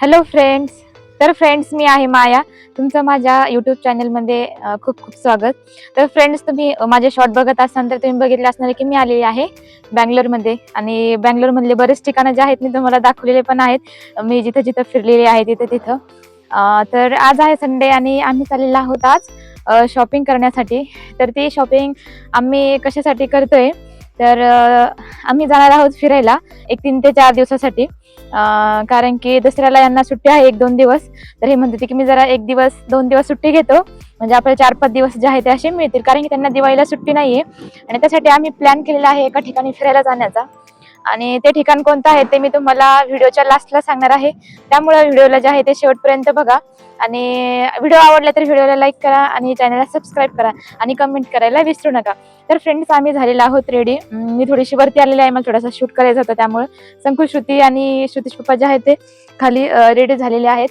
Hello friends तर friends मी आहे माया. तुमचं माझ्या यूट्यूब चॅनलमध्ये खूप खूप स्वागत. तर फ्रेंड्स तुम्ही माझे शॉर्ट बघत असाल तर तुम्ही बघितले असणार की मी आलेली आहे बँगलोरमध्ये. आणि बँगलोरमधले बरेच ठिकाणं जे आहेत मी तुम्हाला दाखवलेले पण आहेत. मी जिथं जिथं फिरलेली आहे तिथं तिथं. तर आज आहे संडे आणि आम्ही चाललेलो आहोत आज शॉपिंग करण्यासाठी. तर ती शॉपिंग आम्ही कशासाठी करतोय? तर आम्ही जाणार आहोत फिरायला एक तीन ते चार दिवसासाठी. कारण की दसऱ्याला यांना सुट्टी आहे एक दोन दिवस. तर हे म्हणते की मी जरा एक दिवस दोन दिवस सुट्टी घेतो. म्हणजे आपल्याला चार पाच दिवस जे आहे ते असे मिळतील. कारण की त्यांना दिवाळीला सुट्टी नाहीये. आणि त्यासाठी आम्ही प्लॅन केलेला आहे एका ठिकाणी फिरायला जाण्याचा. आणि ते ठिकाण कोणतं आहे ते मी तुम्हाला व्हिडिओच्या लास्टला सांगणार आहे. त्यामुळे व्हिडिओला जे आहे ते शेवटपर्यंत बघा. आणि व्हिडिओ आवडला तर व्हिडिओला लाईक करा आणि चॅनलला सबस्क्राईब करा आणि कमेंट करायला विसरू नका. तर फ्रेंड्स आम्ही झालेलो आहोत रेडी मी थोडीशी वरती आलेली आहे मला थोडासा शूट करायचा होता त्यामुळे. संकुल श्रुती आणि श्रुतीश पप्पा जे आहेत ते खाली रेडी झालेले आहेत.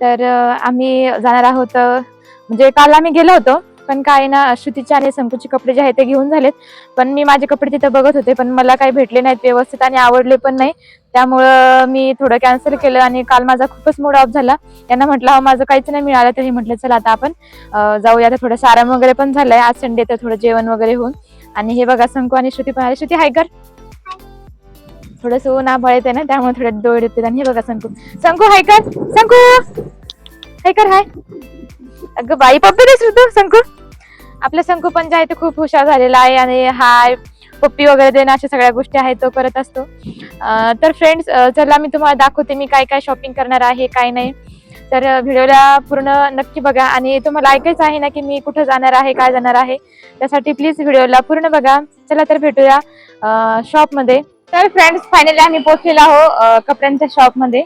तर आम्ही जाणार आहोत म्हणजे काल आम्ही गेलो होतो. पण काय ना श्रुतीचे आणि संकुचे कपडे जे आहेत ते घेऊन झालेत. पण मी माझे कपडे तिथं बघत होते पण मला काही भेटले नाहीत व्यवस्थित आणि आवडले पण नाही. त्यामुळं मी थोडं कॅन्सल केलं आणि काल माझा खूपच मूड ऑफ झाला. त्यांना म्हटलं "अहो, माझं काहीच नाही मिळालं तरी म्हटलं चला आता आपण जाऊया. आता थोडंसं आराम वगैरे पण झालाय. आज संडे तर थोडं जेवण वगैरे होऊन. आणि हे बघा संकू आणि श्रुती पण आले. श्रुती हाय कर. थोडस ऊन आभाळ येते ना त्यामुळे थोडे डोळे येते आणि हे बघा संकू. संकू हाय कर. संकू! हाय कर हाय अगं बाई पप्पी दे श्रुतू. संकू! आपलं शंकू पण जे आहे ते खूप हुशार झालेला आहे आणि हाय पप्पी वगैरे देणं अशा सगळ्या गोष्टी आहेत तो करत असतो. तर फ्रेंड्स चला मी तुम्हाला दाखवते मी काय काय शॉपिंग करणार आहे काय नाही. तर व्हिडिओला पूर्ण नक्की बघा आणि तुम्हाला ऐकायचं आहे ना की मी कुठं जाणार आहे काय जाणार आहे त्यासाठी प्लीज व्हिडिओला पूर्ण बघा. चला तर भेटूया शॉपमध्ये तर फ्रेंड्स फायनली आम्ही पोहोचलेलो आहो कपड्यांच्या शॉपमध्ये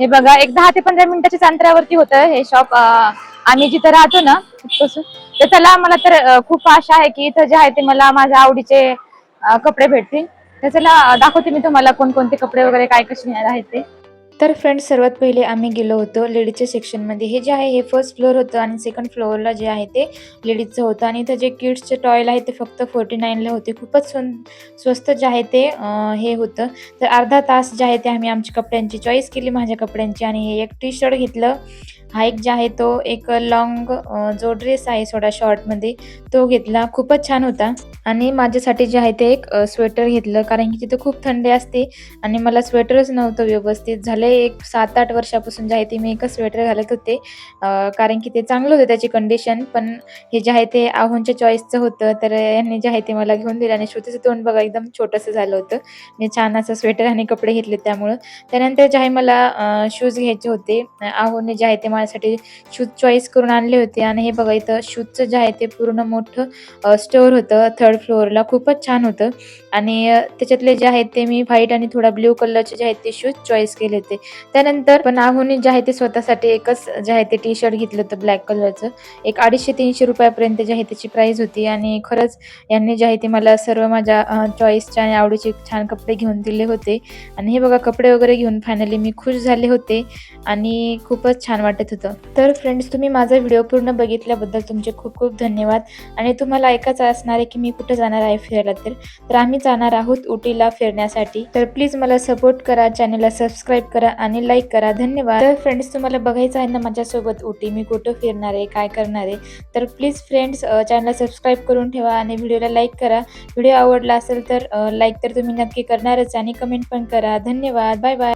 हे बघा एक दहा ते पंधरा मिनिटाच्याच अंतरावरती होतं हे शॉप आम्ही जिथं राहतो ना तिथपासून. तर चला मला तर खूप आशा आहे की इथं जे आहे ते मला माझ्या आवडीचे कपडे भेटतील. तर चला दाखवते मी तुम्हाला कोणकोणते कपडे वगैरे काय कसे मिळणार आहेत ते. तर फ्रेंड्स सर्वात पहिले आम्ही गेलो होतो लेडीजच्या सेक्शनमध्ये हे जे आहे हे फर्स्ट फ्लोअर होतं आणि सेकंड फ्लोअरला जे आहे ते लेडीजचं होतं. आणि इथं जे किड्सचे टॉयल आहे ते फक्त फोर्टी नाईनला होते. खूपच स्वस्त जे आहे ते हे होतं. तर अर्धा तास जे आहे ते आम्ही आमच्या कपड्यांची चॉईस केली माझ्या कपड्यांची. आणि हे एक टी शर्ट घेतलं. हा एक जे आहे तो एक लॉंग जो ड्रेस आहे थोडा शॉर्टमध्ये तो घेतला. खूपच छान होता. आणि माझ्यासाठी जे आहे ते एक स्वेटर घेतलं. कारण की तिथे खूप थंडी असते आणि मला स्वेटरच नव्हतं व्यवस्थित. झालं एक सात आठ वर्षापासून जे आहे ते मी एकच स्वेटर घालत होते. कारण की ते चांगलं होतं त्याची कंडिशन पण हे जे आहे ते आहोंच्या चॉईसचं होतं. तर यांनी जे आहे ते मला घेऊन दिलं आणि श्रुतीचं तोंड बघा एकदम छोटंसं झालं होतं. मी छान असं स्वेटर आणि कपडे घेतले त्यामुळं. त्यानंतर जे आहे मला शूज घ्यायचे होते. आहोने जे आहे ते माझ्यासाठी शूज चॉईस करून आणले होते. आणि हे बघा इथं शूजचं जे आहे ते पूर्ण मोठं स्टोअर होतं. थर्ड फ्लोअरला खूपच छान होतं. आणि त्याच्यातले जे आहेत ते मी व्हाईट आणि थोडा ब्ल्यू कलरचे जे आहेत ते शूज चॉईस केले होते. त्यानंतर पण आहोने जे आहे ते स्वतःसाठी एकच जे आहे ते टी शर्ट घेतलं होतं ब्लॅक कलरचं एक अडीचशे तीनशे रुपयापर्यंत जे आहे त्याची प्राईस होती. आणि खरंच यांनी जे आहे ते मला सर्व माझ्या चॉईसच्या आणि आवडीचे छान कपडे घेऊन दिले होते. आणि हे बघा कपडे वगैरे घेऊन फायनली मी खुश झाले होते. आणि खूपच छान वाटत होतं. तर फ्रेंड्स तुम्ही माझा व्हिडिओ पूर्ण बघितल्याबद्दल तुमचे खूप खूप धन्यवाद. आणि तुम्हाला ऐकायचं असणार आहे की मी कुठं जाणार आहे फिरायला तर तर आम्ही जाणार आहोत उटीला फिरण्यासाठी. तर प्लीज मला सपोर्ट करा चॅनलला सबस्क्राईब करा आणि लाईक करा. धन्यवाद. तर फ्रेंड्स तुम्हाला बघायचं आहे ना माझ्यासोबत उटी मी कुठं फिरणार आहे काय करणार आहे? तर प्लीज फ्रेंड्स चॅनलला सबस्क्राईब करून ठेवा आणि व्हिडिओला लाईक करा. व्हिडिओ आवडला असेल तर लाईक तर तुम्ही नक्की करणारच आणि कमेंट पण करा. धन्यवाद. Bye bye